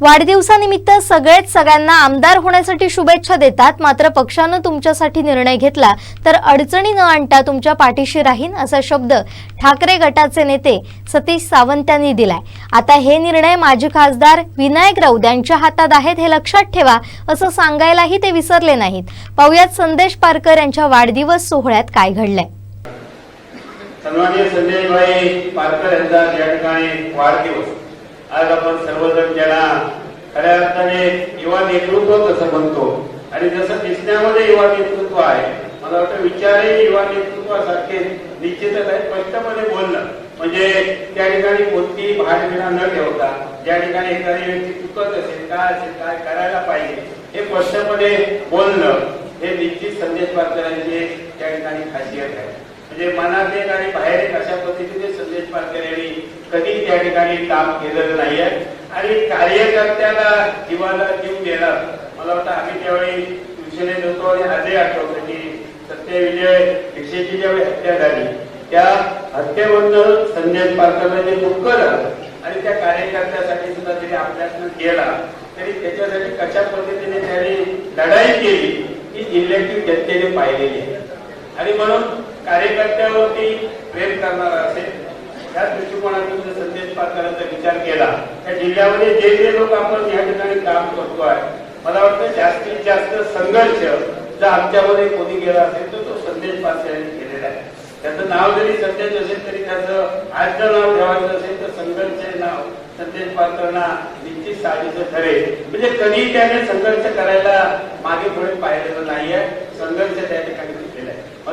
वाढदिवसानिमित्त सगळेच सगळ्यांना आमदार होण्यासाठी शुभेच्छा देतात. मात्र पक्षानं तुमच्यासाठी निर्णय घेतला तर अडचणी न आणता तुमच्या पाठीशी राहीन असा शब्द ठाकरे गटाचे नेते सतीश सावंत यांनी दिलाय. आता हे निर्णय माजी खासदार विनायक राऊत यांच्या हातात आहेत हे लक्षात ठेवा असं सांगायलाही ते विसरले नाहीत. पाहुयात संदेश पारकर यांच्या वाढदिवस सोहळ्यात काय घडलंय. पारकर यांचा या ठिकाणी वाढदिवस. आज आपण सर्वजण ज्याला खऱ्या अर्थाने युवा नेतृत्व तसं म्हणतो आणि जसं दिसण्यामध्ये युवा नेतृत्व आहे मला वाटतं विचारही युवा नेतृत्वासारखे निश्चितच आहे. स्पष्टपणे बोलणं म्हणजे त्या ठिकाणी कोणतीही भाडबिडा न ठेवता ज्या ठिकाणी एखादी व्यक्ती चुकत असेल काय असेल काय करायला पाहिजे हे स्पष्टपणे बोलणं हे निश्चित संदेश पारकरांची त्या ठिकाणी खासियत आहे. म्हणजे मनात एक आणि बाहेर एक अशा पद्धतीने संदेश पालकर यांनी कधी त्या ठिकाणी काम केलेलं नाहीये. आणि कार्यकर्त्याला जीवाला जीव देणार मला वाटतं आम्ही त्यावेळी शिवसेनेत होतो आणि आजही आठवतो की सत्यविजय दीक्षेची ज्यावेळी हत्या झाली त्या हत्येबद्दल संदेश पारकरला जे दुःख झालं आणि त्या कार्यकर्त्यासाठी सुद्धा जरी आपल्यातनं केला. तरी त्याच्यासाठी कशा पद्धतीने त्यांनी लढाई केली ही जिल्ह्यातील जनतेने पाहिलेली आहे. आणि म्हणून कार्यकर्त्यावरती प्रेम करणारा असेल त्या दृष्टिकोनातून जर संदेश पारकरांचा विचार केला त्या जिल्ह्यामध्ये जे जे लोक आपण या ठिकाणी काम करतो आहे मला वाटतं जास्तीत जास्त संघर्ष जर आमच्यामध्ये कोणी गेला असेल तर तो संदेश पारकर केलेला आहे. त्याचं नाव जरी संदेश असेल तरी त्याचं आज जर नाव ठेवायचं असेल तर संघर्ष नाव संदेश पारकरांना निश्चित साधीचं ठरेल. म्हणजे कधी त्याने संघर्ष करायला मागे पुढे पाहिलेलं नाहीये. संघर्ष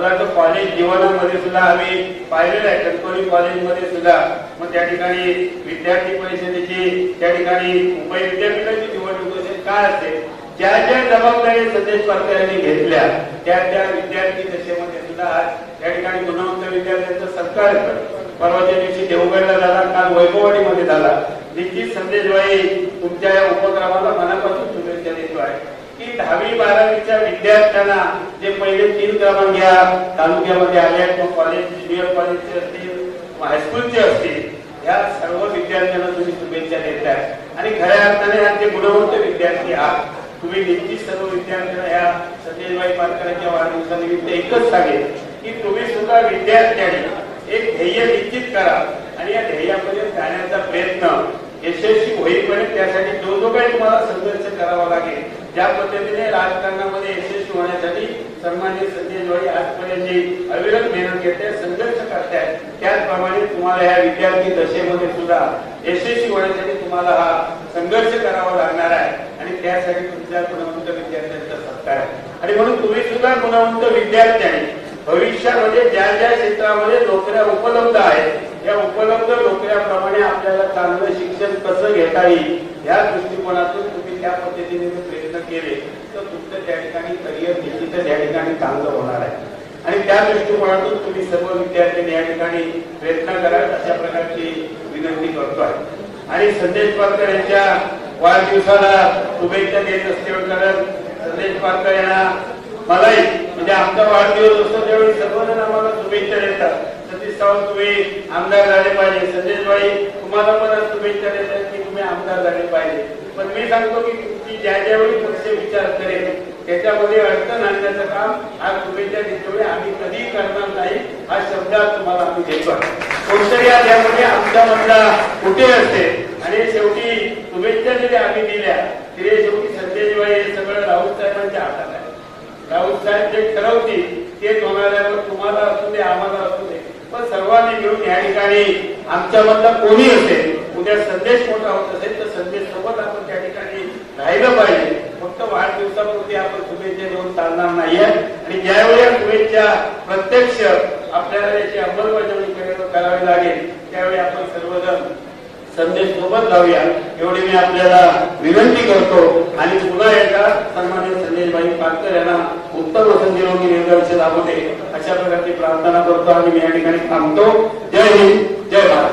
त्या कॉलेज जीवनामध्ये सुद्धा आम्ही पाहिलेलं आहे. कणकवली कॉलेजमध्ये सुद्धा. मग त्या ठिकाणी विद्यार्थी परिषदेची त्या ठिकाणी मुंबई विद्यापीठाची निवडणूक असेल काय असेल ज्या ज्या जबाबदारी संदेश पारकर यांनी घेतल्या त्या त्या विद्यार्थी दशेमध्ये सुद्धा आज त्या ठिकाणी गुणवंत विद्यार्थ्यांचा सत्कार करतो. परवाच्या दिवशी देवगडला झाला काल वैभववाडीमध्ये झाला. निश्चित संदेशबाई तुमच्या या उपक्रमाला मनापासून शुभेच्छा देतो आहे. की दहावी बारावीच्या विद्यार्थ्यांना जे पहिले तीन क्रमांक या तालुक्यामध्ये आले आहेत मग कॉलेज ज्युनियर कॉलेजचे असतील हायस्कूलचे असतील या सर्व विद्यार्थ्यांना तुम्ही शुभेच्छा देत आहे. आणि खऱ्या अर्थाने आज जे गुणवंत विद्यार्थी आहात तुम्ही निश्चित सर्व विद्यार्थ्यांना या सत्यजबाई पारकरांच्या वाढदिवसानिमित्त एकच सांगेल की तुम्ही सुद्धा विद्यार्थ्यांनी एक ध्येय निश्चित करा आणि या ध्येयामध्ये जाण्याचा प्रयत्न यशस्वी होईपर्यंत त्यासाठी जो जो काही तुम्हाला संघर्ष करावा लागेल. ज्या पद्धतीने राजकारणामध्ये यशस्वी होण्यासाठी सन्मान्य संजय जोडी आजपर्यंत जी अविरत मेहनत घेते संघर्ष करतायत त्याचप्रमाणे तुम्हाला या विद्यार्थी दशेमध्ये सुद्धा यशस्वी होण्यासाठी तुम्हाला हा संघर्ष करावा लागणार आहे आणि त्यासाठी तुमच्या गुणवंत विद्यार्थ्यांचा सत्कार आहे. आणि म्हणून तुम्ही सुद्धा गुणवंत आहे. भविष्यामध्ये ज्या ज्या क्षेत्रामध्ये नोकऱ्या उपलब्ध आहेत या उपलब्ध नोकऱ्याप्रमाणे आपल्याला चांगलं शिक्षण कसं घेता येईल या दृष्टिकोनातून त्या पद्धतीने जर प्रयत्न केले तर तुमचं त्या ठिकाणी करिअर निश्चितच या ठिकाणी चांगलं होणार आहे. आणि त्या दृष्टिकोनातून तुम्ही सर्व विद्यार्थ्यांनी या ठिकाणी प्रयत्न कराल अशा प्रकारची विनंती करतोय. आणि संदेश पारकर यांच्या वाढदिवसाला शुभेच्छा देत असते कारण संदेश पारकर यांना मलाही म्हणजे आमचा वाढदिवस असतो त्यावेळी सर्वजण आम्हाला शुभेच्छा देतात. सतीश सावंत तुम्ही आमदार झाले पाहिजे. संदेश भाई तुम्हाला पण शुभेच्छा देतात. की आमदार झाले पाहिजे. पण मी सांगतो की ती ज्या ज्यावेळी पक्ष विचार करेल त्याच्यामध्ये अडचण आणण्याचं काम आज शुभेच्छा देतोय आम्ही कधी करणार नाही हा शब्द तुम्हाला आम्ही देतो कोणतरी आज यामध्ये आमच्या मधला कुठे असते आणि शेवटी शुभेच्छा जरी आम्ही दिल्या तरी शेवटी संदेश भाई हे सगळं राऊत साहेबांच्या हातात आहे. राऊत साहेब जे ठरवतील तेच होणार आहे तुम्हाला असू दे आम्हाला असू दे. पण सर्वांनी मिळून या ठिकाणी आमच्यामधला कोणी असेल उद्या संदेश मोठा होत असेल तर संदेश सोबत आपण त्या ठिकाणी राहिलं पाहिजे. फक्त वाढदिवसापुरती आपण शुभेच्छा देऊन चालणार नाहीये. आणि ज्यावेळी शुभेच्छा प्रत्यक्ष आपल्याला याची अंमलबजावणी करावी- लागेल त्यावेळी आपण सर्वजण संदेश सोबत जाऊया. एवढी मी आपल्याला विनंती करतो. आणि पुन्हा एकदा सन्मानित संदेशभाई पाटकर यांना उत्तम असं निरोगी निर्देश लाभू दे अशा प्रकारची प्रार्थना करतो आणि मी या ठिकाणी थांबतो. जय हिंद जय भारत.